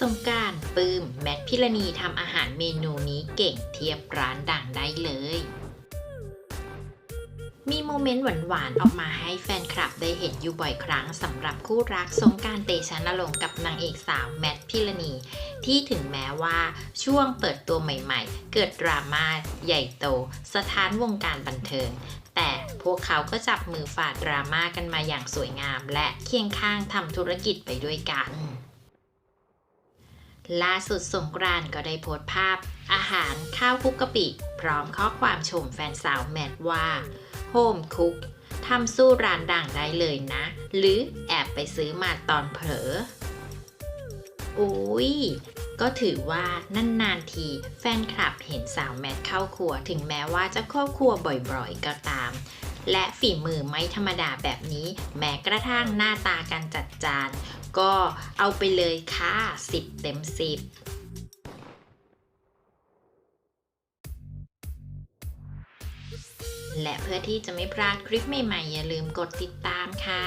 สงการปื้ม แมทพิรณีทำอาหารเมนูนี้เก่งเทียบร้านดังได้เลย มีโมเมนต์หวานๆ ออกมาให้แฟนคลับได้เห็นอยู่บ่อยครั้งสำหรับคู่รักสงการเตชะนรงค์กับนางเอกสาวแมทพิรณี ที่ถึงแม้ว่าช่วงเปิดตัวใหม่ๆ เกิดดราม่าใหญ่โต สถานวงการบันเทิงแต่พวกเขาก็จับมือฝ่าดราม่ากันมาอย่างสวยงาม และเคียงข้างทำธุรกิจไปด้วยกัน ล่าสุดสงกรานต์ก็ได้โพสต์ภาพ อาหารข้าวคุกกะปิ พร้อมข้อความชมแฟนสาวแมทว่าโฮมคุกทำสู้ร้านดังได้เลยนะ หรือแอบไปซื้อมาตอนเผลออุ้ยก็ถือว่านานๆทีแฟนคลับเห็นสาวแมทเข้าครัว ถึงแม้ว่าจะเข้าครัวบ่อยๆก็ตาม และฝีมือไม่ธรรมดาแบบนี้ แม้กระทั่งหน้าตาการจัดจาน ก็เอาไปเลยค่ะ 10 เต็ม 10และเพื่อที่จะไม่พลาดคลิปใหม่ๆ อย่าลืมกดติดตามค่ะ